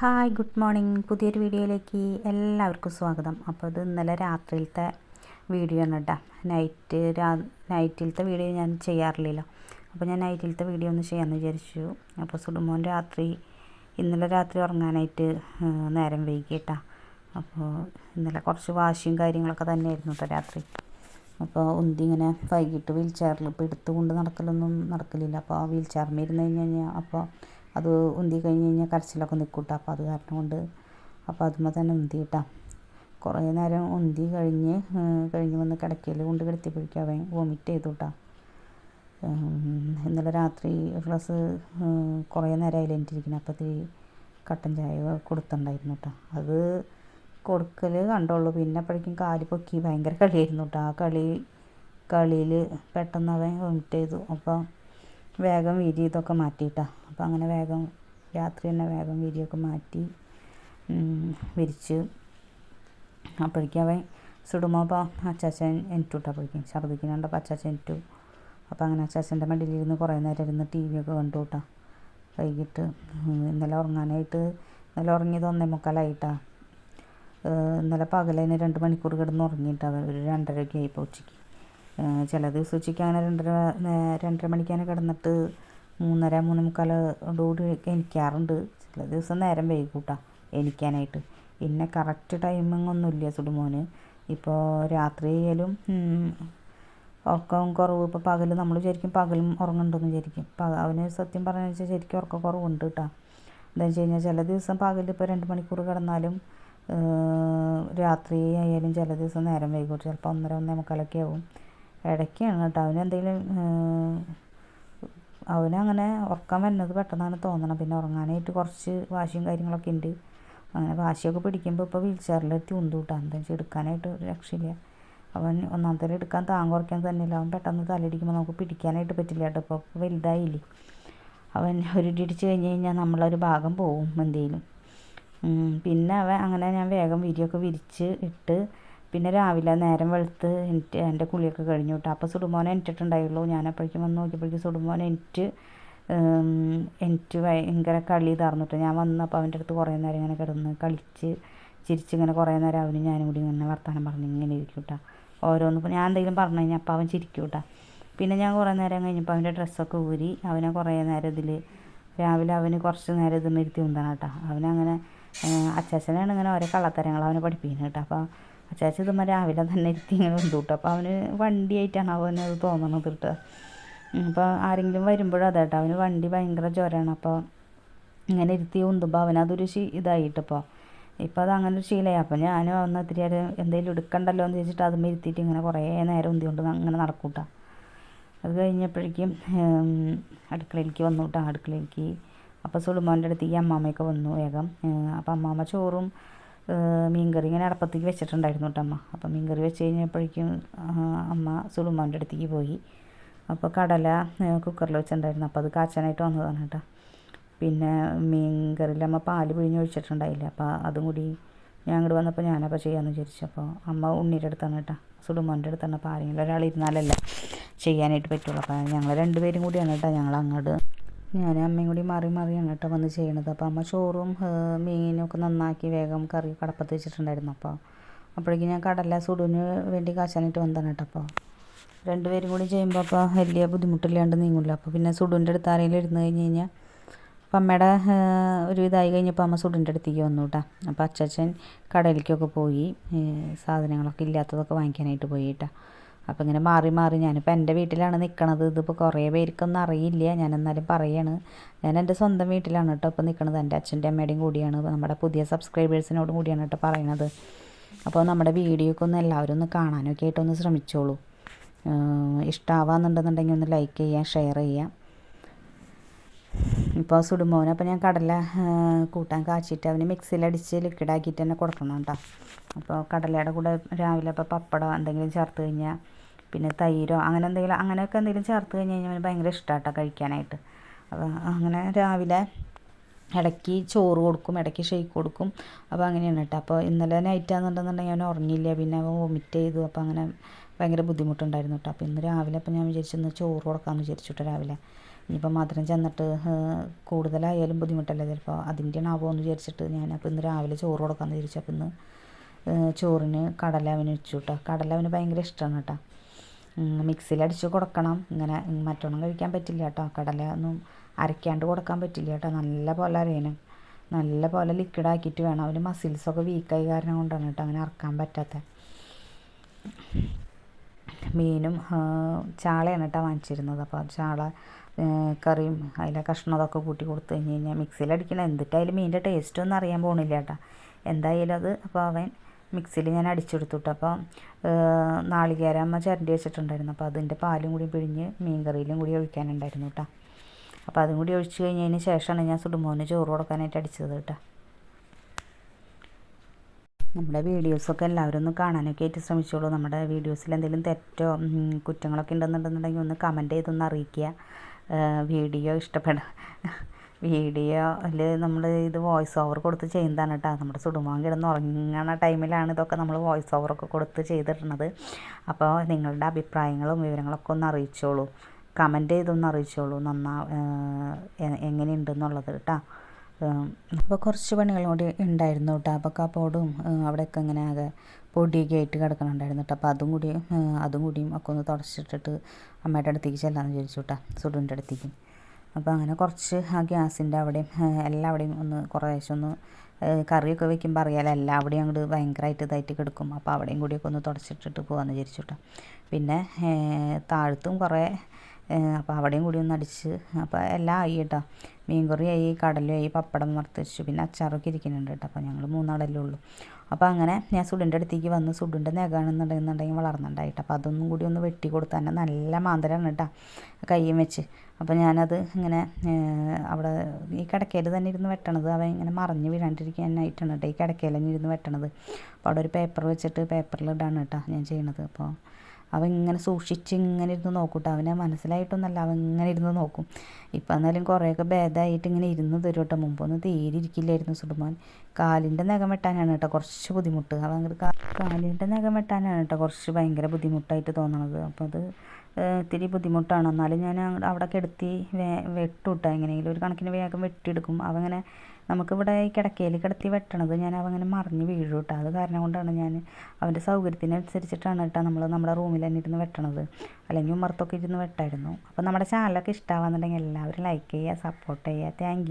Hi good morning പുതിയൊരു വീഡിയോയിലേക്ക് എല്ലാവർക്കും സ്വാഗതം. അപ്പോൾ ഇത് ഇന്നലെ രാത്രിയിലത്തെ വീഡിയോ ആണ് കേട്ടോ നൈറ്റ് രാ നൈറ്റിലത്തെ വീഡിയോ ഞാൻ ചെയ്യാറില്ലല്ലോ. അപ്പോൾ ഞാൻ നൈറ്റിലത്തെ വീഡിയോ ഒന്ന് ചെയ്യാമെന്ന് വിചാരിച്ചു. അപ്പോൾ സുഡുമോൻ രാത്രി ഇന്നലെ രാത്രി ഉറങ്ങാനായിട്ട് നേരം വൈകി അപ്പോൾ ഇന്നലെ കുറച്ച് വാശിയും കാര്യങ്ങളൊക്കെ തന്നെയായിരുന്നു കേട്ടോ രാത്രി. അപ്പോൾ ഉന്തി ഇങ്ങനെ വൈകിട്ട് വീൽ ചെയറിൽ ഇപ്പോൾ എടുത്തുകൊണ്ട് നടക്കലൊന്നും നടക്കലില്ല. അപ്പോൾ വീൽ ചെയറിൽ ഇരുന്ന് കഴിഞ്ഞ് കഴിഞ്ഞാൽ അപ്പോൾ അത് ഉന്തി കഴിഞ്ഞ് കഴിഞ്ഞാൽ കരച്ചിലൊക്കെ നിൽക്കൂട്ട അപ്പോൾ അത് കാരണം കൊണ്ട് അപ്പോൾ അതുമ്മേ തന്നെ ഉന്തി കിട്ടാം കുറേ നേരം ഉന്തി കഴിഞ്ഞ് കഴിഞ്ഞ് വന്ന് കിടക്കയിൽ കൊണ്ട് കിടത്തിയപ്പോഴേക്കും അവൻ വോമിറ്റ് ചെയ്തു കേട്ടോ ഇന്നലെ രാത്രി ഒരു ഗ്ലാസ് കുറേ നേരം അതിലെനിറ്റിരിക്കുന്നത് അപ്പോൾ തിരി കട്ടൻ ചായ കൊടുത്തിട്ടുണ്ടായിരുന്നു കേട്ടോ അത് കൊടുക്കൽ കണ്ടുള്ളൂ. പിന്നെ അപ്പോഴേക്കും കാൽ പൊക്കി ഭയങ്കര കളിയായിരുന്നു കേട്ടോ ആ കളി കളിയിൽ പെട്ടെന്ന് അവൻ വോമിറ്റ് ചെയ്തു. അപ്പോൾ വേഗം വിരി ഇതൊക്കെ മാറ്റിയിട്ടാണ് അപ്പോൾ അങ്ങനെ വേഗം രാത്രി തന്നെ വേഗം വിരിയൊക്കെ മാറ്റി വിരിച്ച്. അപ്പോഴേക്കും അവൻ സുടുമ്പോൾ അപ്പോൾ അച്ചാച്ചൻ എനിട്ടു കേട്ടോ അപ്പോഴേക്കും ഛർദ്ദിക്കുന്നുണ്ടപ്പോൾ അച്ചാച്ചൻ എനിട്ടു അപ്പോൾ അങ്ങനെ അച്ചാച്ചന്റെ മടിയിലിരുന്ന് കുറേ നേരം ഇരുന്ന് ടി വി ഒക്കെ കണ്ടു കേട്ടോ വൈകിട്ട് ഇന്നലെ ഉറങ്ങാനായിട്ട് ഇന്നലെ ഉറങ്ങിയത് ഒന്നേ മുക്കാലായിട്ടാണ് ഇന്നലെ പകലതിന് രണ്ട് മണിക്കൂർ കിടന്ന് ഉറങ്ങിയിട്ടാണ് ഒരു രണ്ടരയൊക്കെ ആയിപ്പോൾ ഉച്ചയ്ക്ക് ചില ദിവസം ഉച്ചയ്ക്ക് രണ്ടര രണ്ടര മണിക്കാണ് കിടന്നിട്ട് മൂന്നര മൂന്നേ മുക്കാലോടുകൂടി എനിക്കാറുണ്ട് ചില ദിവസം നേരം വൈകൂട്ടാ എണിക്കാനായിട്ട്. പിന്നെ കറക്റ്റ് ടൈമിങ് ഒന്നുമില്ല സുടുമോന്. ഇപ്പോൾ രാത്രി ആയാലും ഉറക്കം കുറവ്. ഇപ്പോൾ പകൽ നമ്മൾ വിചാരിക്കും പകലും ഉറങ്ങുന്നുണ്ടെന്ന് വിചാരിക്കും. അവന് സത്യം പറഞ്ഞു വെച്ചാൽ ശരിക്കും ഉറക്കം കുറവുണ്ട് കേട്ടോ. എന്താണെന്ന് വെച്ച് കഴിഞ്ഞാൽ ചില ദിവസം പകൽ ഇപ്പോൾ രണ്ട് മണിക്കൂർ കിടന്നാലും രാത്രി ആയാലും ചില ദിവസം നേരം വൈകും. ചിലപ്പോൾ ഒന്നര ഒന്നേ മുക്കാലൊക്കെ ആവും. ഇടയ്ക്കാണ് കേട്ടോ. അവനെന്തെങ്കിലും അവനങ്ങനെ ഉറക്കം വരുന്നത് പെട്ടെന്നാണ് തോന്നണം പിന്നെ ഉറങ്ങാനായിട്ട് കുറച്ച് വാശിയും കാര്യങ്ങളൊക്കെ ഉണ്ട്. അങ്ങനെ വാശിയൊക്കെ പിടിക്കുമ്പോൾ ഇപ്പോൾ വീൽ ചെയറിലെത്തി ഉന്തു കിട്ടാം. എന്താ വെച്ചാൽ എടുക്കാനായിട്ട് ഒരു രക്ഷയില്ല. അവൻ ഒന്നാമത്തേരം എടുക്കാൻ താങ്ങ് കുറയ്ക്കാൻ തന്നെയില്ല. അവൻ പെട്ടെന്ന് തലയിടിക്കുമ്പോൾ നമുക്ക് പിടിക്കാനായിട്ട് പറ്റില്ല കേട്ടോ. ഇപ്പോൾ വലുതായില്ലേ. അവൻ ഒരു ഇടിച്ച് കഴിഞ്ഞ് കഴിഞ്ഞാൽ നമ്മളൊരു ഭാഗം പോവും എന്തെങ്കിലും. പിന്നെ അവൻ അങ്ങനെ ഞാൻ വേഗം വിരിയൊക്കെ വിരിച്ച് ഇട്ട് പിന്നെ രാവിലെ നേരം വെളുത്ത് എനിക്ക് എന്റെ കുളിയൊക്കെ കഴിഞ്ഞു കേട്ടോ. അപ്പോൾ സുടുമോനെ എനിറ്റിട്ടുണ്ടായുള്ളൂ ഞാൻ അപ്പോഴേക്കും വന്ന് നോക്കിയപ്പോഴേക്കും സുടുമോനെ എനിക്ക് എനിക്ക് ഭയങ്കര കളി ഇതായിരുന്നു കേട്ടോ. ഞാൻ വന്നപ്പോൾ അവന്റെ അടുത്ത് കുറേ നേരം ഇങ്ങനെ കിടന്ന് കളിച്ച് ചിരിച്ചിങ്ങനെ കുറേ നേരം അവനും ഞാനും കൂടി ഇങ്ങനെ വർത്തമാനം പറഞ്ഞ് ഇങ്ങനെ ഇരിക്കും കേട്ടോ. ഓരോന്ന് ഞാൻ എന്തെങ്കിലും പറഞ്ഞു കഴിഞ്ഞാൽ അപ്പോൾ അവൻ ചിരിക്കും കേട്ടോ. പിന്നെ ഞാൻ കുറേ നേരം കഴിഞ്ഞപ്പോൾ അവന്റെ ഡ്രസ്സൊക്കെ ഊരി അവനെ കുറേ നേരം ഇതിൽ രാവിലെ അവന് കുറച്ച് നേരം ഇത് ഇരുത്തി ഉന്താണ് കേട്ടോ. അവനങ്ങനെ അച്ചാച്ചനാണ് ഇങ്ങനെ ഓരോ കള്ളത്തരങ്ങൾ അവനെ പഠിപ്പിക്കുന്നത് കേട്ടോ. അപ്പോൾ അച്ചാച്ച ഇതുമ്മ രാവിലെ തന്നെ ഇരുത്തി ഇങ്ങനെ ഉണ്ട് അപ്പോൾ അവന് വണ്ടിയായിട്ടാണ് അവന് അത് തോന്നണത് കേട്ടോ. അപ്പോൾ ആരെങ്കിലും വരുമ്പോഴും അതെ കേട്ടോ. അവന് വണ്ടി ഭയങ്കര ജ്വരമാണ് അപ്പോൾ ഇങ്ങനെ ഇരുത്തി ഉന്തുമ്പോൾ അവനതൊരു ശീ ഇതായിട്ടിപ്പോൾ ഇപ്പോൾ അത് അങ്ങനെ ഒരു ശീലമായി അപ്പോൾ ഞാനും അവന്ന് ഇത്തിരി നേരം എന്തെങ്കിലും എടുക്കണ്ടല്ലോ എന്ന് ചോദിച്ചിട്ട് അതും ഇരുത്തിയിട്ട് ഇങ്ങനെ കുറേ നേരം ഉന്തിക്കൊണ്ട് അങ്ങനെ നടക്കൂട്ടാ അത് കഴിഞ്ഞപ്പോഴേക്കും അടുക്കളയിലേക്ക് വന്നു കേട്ടോ. അടുക്കളയിലേക്ക് അപ്പോൾ സുളുമോന്റെ അടുത്തേക്ക് അമ്മാമ്മയൊക്കെ വന്നു വേഗം. അപ്പോൾ അമ്മാമ്മ ചോറും മീൻകറി ഇങ്ങനെ അടപ്പത്തേക്ക് വെച്ചിട്ടുണ്ടായിരുന്നു കേട്ടോ അമ്മ. അപ്പോൾ മീൻകറി വെച്ച് കഴിഞ്ഞപ്പോഴേക്കും അമ്മ സുളുമാന്റെ അടുത്തേക്ക് പോയി. അപ്പോൾ കടല കുക്കറിൽ വെച്ചിട്ടുണ്ടായിരുന്നു. അപ്പോൾ അത് കാച്ചാനായിട്ട് വന്നതാണ് കേട്ടോ. പിന്നെ മീൻകറിയിൽ അമ്മ പാൽ പിഴിഞ്ഞ് ഒഴിച്ചിട്ടുണ്ടായില്ല. അപ്പോൾ അതും കൂടി ഞാൻ അങ്ങോട്ട് വന്നപ്പോൾ ഞാനപ്പോൾ ചെയ്യാമെന്ന് വിചാരിച്ചു. അപ്പോൾ അമ്മ ഉണ്ണിയുടെ അടുത്താണ് കേട്ടോ. സുടുമോന്റെ അടുത്താണ്. അപ്പോൾ ആരെങ്കിലും ഒരാൾ ചെയ്യാനായിട്ട് പറ്റുള്ളൂ. അപ്പോൾ ഞങ്ങൾ രണ്ടുപേരും കൂടിയാണ് കേട്ടോ. ഞങ്ങൾ അങ്ങോട്ട് ഞാൻ അമ്മയും കൂടി മാറി മാറിയാണ് കേട്ടോ വന്ന് ചെയ്യണത്. അപ്പോൾ അമ്മ ചോറും ഒക്കെ നന്നാക്കി വേഗം കറി കടപ്പത്ത് വെച്ചിട്ടുണ്ടായിരുന്നു. അപ്പോൾ അപ്പോഴേക്കും ഞാൻ കടല സുടുവിന് വേണ്ടി കാച്ചാനായിട്ട് വന്നതാണ് കേട്ടോ അപ്പോൾ. രണ്ടുപേരും കൂടി ചെയ്യുമ്പോൾ അപ്പോൾ വലിയ ബുദ്ധിമുട്ടില്ലാണ്ട് നീങ്ങില്ല അപ്പോൾ പിന്നെ സുടുവിന്റെ അടുത്ത് ആരെങ്കിലും ഇരുന്ന് കഴിഞ്ഞ് കഴിഞ്ഞാൽ അപ്പം അമ്മയുടെ ഒരു ഇതായി കഴിഞ്ഞപ്പോൾ അമ്മ സുഡിന്റെ അടുത്തേക്ക് വന്നു കേട്ടോ. അപ്പോൾ അച്ചാച്ചൻ കടയിലേക്കൊക്കെ പോയി സാധനങ്ങളൊക്കെ ഇല്ലാത്തതൊക്കെ വാങ്ങിക്കാനായിട്ട് പോയി കേട്ടോ. അപ്പോൾ ഇങ്ങനെ മാറി മാറി ഞാനിപ്പോൾ എന്റെ വീട്ടിലാണ് നിൽക്കണത് ഇതിപ്പോൾ കുറേ പേർക്കൊന്നും അറിയില്ല. ഞാൻ എന്നാലും പറയാണ്. ഞാൻ എന്റെ സ്വന്തം വീട്ടിലാണ് കേട്ടോ ഇപ്പോൾ നിൽക്കണത് എന്റെ അച്ഛന്റെ അമ്മയുടെയും കൂടിയാണ്. നമ്മുടെ പുതിയ സബ്സ്ക്രൈബേഴ്സിനോടും കൂടിയാണ് കേട്ടോ പറയണത്. അപ്പോൾ നമ്മുടെ വീഡിയോക്ക് ഒന്ന് എല്ലാവരും ഒന്ന് കാണാനൊക്കെ ആയിട്ട് ഒന്ന് ശ്രമിച്ചോളൂ. ഇഷ്ടമാവാന്നുണ്ടെന്നുണ്ടെങ്കിൽ ഒന്ന് ലൈക്ക് ചെയ്യാം ഷെയർ ചെയ്യാം. ഇപ്പോൾ സുടുമോനെ അപ്പോൾ ഞാൻ കടല കൂട്ടാൻ കാച്ചിട്ട് അവന് മിക്സിയിലടിച്ച് ലിക്വിഡാക്കിയിട്ട് തന്നെ കൊടുക്കണം കേട്ടോ അപ്പോൾ കടലയുടെ കൂടെ രാവിലെ ഇപ്പോൾ പപ്പടം എന്തെങ്കിലും ചേർത്ത് കഴിഞ്ഞാൽ പിന്നെ തൈരോ അങ്ങനെ എന്തെങ്കിലും അങ്ങനെയൊക്കെ എന്തെങ്കിലും ചേർത്ത് കഴിഞ്ഞ് കഴിഞ്ഞാൽ അവന് ഭയങ്കര ഇഷ്ടമാട്ടോ കഴിക്കാനായിട്ട്. അപ്പോൾ അങ്ങനെ രാവിലെ ഇടയ്ക്ക് ചോറ് കൊടുക്കും ഇടയ്ക്ക് ഷെയ്ക്ക് കൊടുക്കും. അപ്പോൾ അങ്ങനെയാണ് കേട്ടോ. അപ്പോൾ ഇന്നലെ നൈറ്റ് ആണെന്നുണ്ടെന്നുണ്ടെങ്കിൽ അവൻ ഉറങ്ങിയില്ല. പിന്നെ അവൻ വൊമിറ്റ് ചെയ്തു. അപ്പോൾ അങ്ങനെ ഭയങ്കര ബുദ്ധിമുട്ടുണ്ടായിരുന്നു കേട്ടോ. അപ്പോൾ ഇന്ന് രാവിലെ അപ്പോൾ ഞാൻ വിചാരിച്ചു ഇന്ന് ചോറ് കൊടുക്കാമെന്ന് വിചാരിച്ചു കേട്ടോ രാവിലെ. ഇനിയിപ്പോൾ മധുരം ചെന്നിട്ട് കൂടുതലായാലും ബുദ്ധിമുട്ടല്ലേ ചിലപ്പോൾ അതിന്റെ ആവോ എന്ന് വിചാരിച്ചിട്ട് ഞാൻ അപ്പോൾ ഇന്ന് രാവിലെ ചോറ് കൊടുക്കാമെന്ന് വിചാരിച്ചു. അപ്പോൾ ഇന്ന് ചോറിന് കടല അവന് വെച്ചു കേട്ടോ. കടല അവന് ഭയങ്കര ഇഷ്ടമാണ് കേട്ടോ. മിക്സിയിൽ അടിച്ച് കൊടുക്കണം. ഇങ്ങനെ മറ്റൊന്നും കഴിക്കാൻ പറ്റില്ല കേട്ടോ. കടല ഒന്നും അരയ്ക്കാണ്ട് കൊടുക്കാൻ പറ്റില്ല കേട്ടോ. നല്ല പോലെ അരയണം. നല്ല പോലെ ലിക്വിഡ് ആക്കിയിട്ട് വേണം. അവന് മസിൽസൊക്കെ വീക്കായി കാരണം കൊണ്ടാണ് കേട്ടോ അങ്ങനെ അറക്കാൻ പറ്റാത്ത. മീനും ചാളയാണ് കേട്ടോ വാങ്ങിച്ചിരുന്നത്. അപ്പോൾ ചാള കറിയും അതിലെ കഷ്ണം അതൊക്കെ കൂട്ടി കൊടുത്തു കഴിഞ്ഞ് കഴിഞ്ഞാൽ മിക്സിയിൽ അടിക്കണം എന്തിട്ടായാലും മീനിന്റെ ടേസ്റ്റ് ഒന്നും അറിയാൻ പോകണില്ല കേട്ടോ. എന്തായാലും അത് അപ്പോൾ അവൻ മിക്സിയിൽ ഞാൻ അടിച്ചെടുത്തുട്ടോ അപ്പോൾ നാളികേരം അമ്മ ചിരണ്ടി വെച്ചിട്ടുണ്ടായിരുന്നു. അപ്പോൾ അതിന്റെ പാലും കൂടി പിഴിഞ്ഞ് മീൻ കറിയിലും കൂടി ഒഴിക്കാനുണ്ടായിരുന്നു കേട്ടോ അപ്പോൾ അതും കൂടി ഒഴിച്ച് കഴിഞ്ഞതിന് ശേഷമാണ് ഞാൻ സുടുമോന് ചോറ് കൊടുക്കാനായിട്ട് അടിച്ചത് കേട്ടോ നമ്മുടെ വീഡിയോസൊക്കെ എല്ലാവരും ഒന്ന് കാണാനൊക്കെ ആയിട്ട് ശ്രമിച്ചോളൂ. നമ്മുടെ വീഡിയോസിൽ എന്തെങ്കിലും തെറ്റോ കുറ്റങ്ങളൊക്കെ ഉണ്ടെന്നുണ്ടെന്നുണ്ടെങ്കിൽ ഒന്ന് കമന്റ് ചെയ്തൊന്ന് അറിയിക്കുക. വീഡിയോ ഇഷ്ടപ്പെടാം വീഡിയോയിൽ നമ്മൾ ഇത് വോയിസ് ഓവർ കൊടുത്ത് ചെയ്യുന്നതാണ് കേട്ടോ. നമ്മുടെ സുടുമോൻ കിടന്ന് ഉറങ്ങണ ടൈമിലാണ് ഇതൊക്കെ നമ്മൾ വോയിസ് ഓവർ ഒക്കെ കൊടുത്ത് ചെയ്തിട്ടുള്ളത് അപ്പോൾ നിങ്ങളുടെ അഭിപ്രായങ്ങളും വിവരങ്ങളൊക്കെ ഒന്ന് അറിയിച്ചോളൂ. കമന്റ് ചെയ്തൊന്ന് അറിയിച്ചോളൂ. നന്നാ എങ്ങനെയുണ്ടെന്നുള്ളത് കേട്ടോ. അപ്പോൾ കുറച്ച് പണികളും കൂടി ഉണ്ടായിരുന്നു കേട്ടോ. അപ്പോൾ കപ്പോടും അവിടെയൊക്കെ ഇങ്ങനെ ആകെ പൊടിയൊക്കെ ആയിട്ട് കിടക്കണുണ്ടായിരുന്നു കേട്ടോ. അപ്പോൾ അതും കൂടി അതും കൂടിയും ഒക്കെ ഒന്ന് തുടച്ചിട്ടിട്ട് അമ്മയുടെ അടുത്തേക്ക് ചെല്ലാമെന്ന് ചോദിച്ചു കേട്ടോ. സുഡുവിന്റെ അടുത്തേക്ക്. അപ്പോൾ അങ്ങനെ കുറച്ച് ആ ഗ്യാസിന്റെ അവിടെയും എല്ലാവിടെയും ഒന്ന് കുറേശ്ശെ ഒന്ന് കറിയൊക്കെ വെക്കുമ്പോൾ അറിയാലോ എല്ലാവിടെയും അങ്ങോട്ട് ഭയങ്കരമായിട്ട് ഇതായിട്ട് കിടക്കും. അപ്പോൾ അവിടെയും കൂടിയൊക്കെ ഒന്ന് തുടച്ചിട്ടിട്ട് പോകാമെന്ന് വിചാരിച്ചു പിന്നെ താഴത്തും കുറേ അപ്പോൾ അവിടെയും കൂടി ഒന്ന് അടിച്ച് അപ്പോൾ എല്ലാം ആയി കേട്ടോ. മീൻകറിയായി കടലുമായി പപ്പടം വറുത്തരിച്ചു പിന്നെ അച്ചാറൊക്കെ ഇരിക്കുന്നുണ്ട് കേട്ടോ. അപ്പോൾ ഞങ്ങൾ മൂന്നാളല്ലേ ഉള്ളൂ. അപ്പോൾ അങ്ങനെ ഞാൻ സുഡിന്റെ അടുത്തേക്ക് വന്ന് സുഡിന്റെ നെകാണെന്നുണ്ടെന്നുണ്ടെങ്കിൽ വളർന്നുണ്ടായിട്ട് അപ്പോൾ അതൊന്നും കൂടി ഒന്ന് വെട്ടി കൊടുത്താൽ തന്നെ നല്ല മാന്തരാണ് കേട്ടോ കയ്യും വെച്ച്. അപ്പോൾ ഞാനത് ഇങ്ങനെ അവിടെ ഈ കിടക്കയിൽ തന്നെ ഇരുന്ന് വെട്ടണത് അവൻ ഇങ്ങനെ മറിഞ്ഞ് വീഴാണ്ടിരിക്കാനായിട്ടാണ് കേട്ടോ ഈ കിടക്കയിൽ തന്നെ ഇരുന്ന് വെട്ടണത്. അപ്പോൾ അവിടെ ഒരു പേപ്പർ വെച്ചിട്ട് പേപ്പറിൽ ഇടാണ് കേട്ടോ ഞാൻ ചെയ്യണത്. അപ്പോൾ അവൻ ഇങ്ങനെ സൂക്ഷിച്ച് ഇങ്ങനെ ഇരുന്ന് നോക്കൂട്ടോ. അവനെ മനസ്സിലായിട്ടൊന്നല്ല അവൻ ഇങ്ങനെ ഇരുന്ന് നോക്കും. ഇപ്പം എന്നാലും കുറേയൊക്കെ ഭേദമായിട്ട് ഇങ്ങനെ ഇരുന്ന് തരും കേട്ടോ മുമ്പൊന്നും തീരെ ഇരിക്കില്ലായിരുന്നു കാലിന്റെ നഖം വെട്ടാനാണ് കേട്ടോ കുറച്ച് ബുദ്ധിമുട്ട്. അവൻ കാലിന്റെ നഖം വെട്ടാനാണ് കേട്ടോ കുറച്ച് ഭയങ്കര ബുദ്ധിമുട്ടായിട്ട് തോന്നണത്. അപ്പോൾ അത് ഇത്തിരി ബുദ്ധിമുട്ടാണ്. എന്നാലും ഞാൻ അവിടെ കിടത്തി വേ വെട്ടുട്ടോ. എങ്ങനെയെങ്കിലും ഒരു കണക്കിന് വേഗം വെട്ടിയെടുക്കും. അവങ്ങനെ നമുക്കിവിടെ ഈ കിടക്കയിൽ കിടത്തി വെട്ടണത് ഞാൻ അവങ്ങനെ മറിഞ്ഞ് വീഴും കേട്ടോ. അത് കാരണം കൊണ്ടാണ് ഞാൻ അവന്റെ സൗകര്യത്തിനനുസരിച്ചിട്ടാണ് കേട്ടോ നമ്മൾ നമ്മുടെ റൂമിൽ തന്നെ ഇരുന്ന് വെട്ടണത്. അല്ലെങ്കിൽ ഉമ്മർത്തൊക്കെ ഇരുന്ന് വെട്ടായിരുന്നു. അപ്പോൾ നമ്മുടെ ചാനലൊക്കെ ഇഷ്ടമാകുന്നുണ്ടെങ്കിൽ എല്ലാവരും ലൈക്ക് ചെയ്യുക സപ്പോർട്ട് ചെയ്യുക. താങ്ക്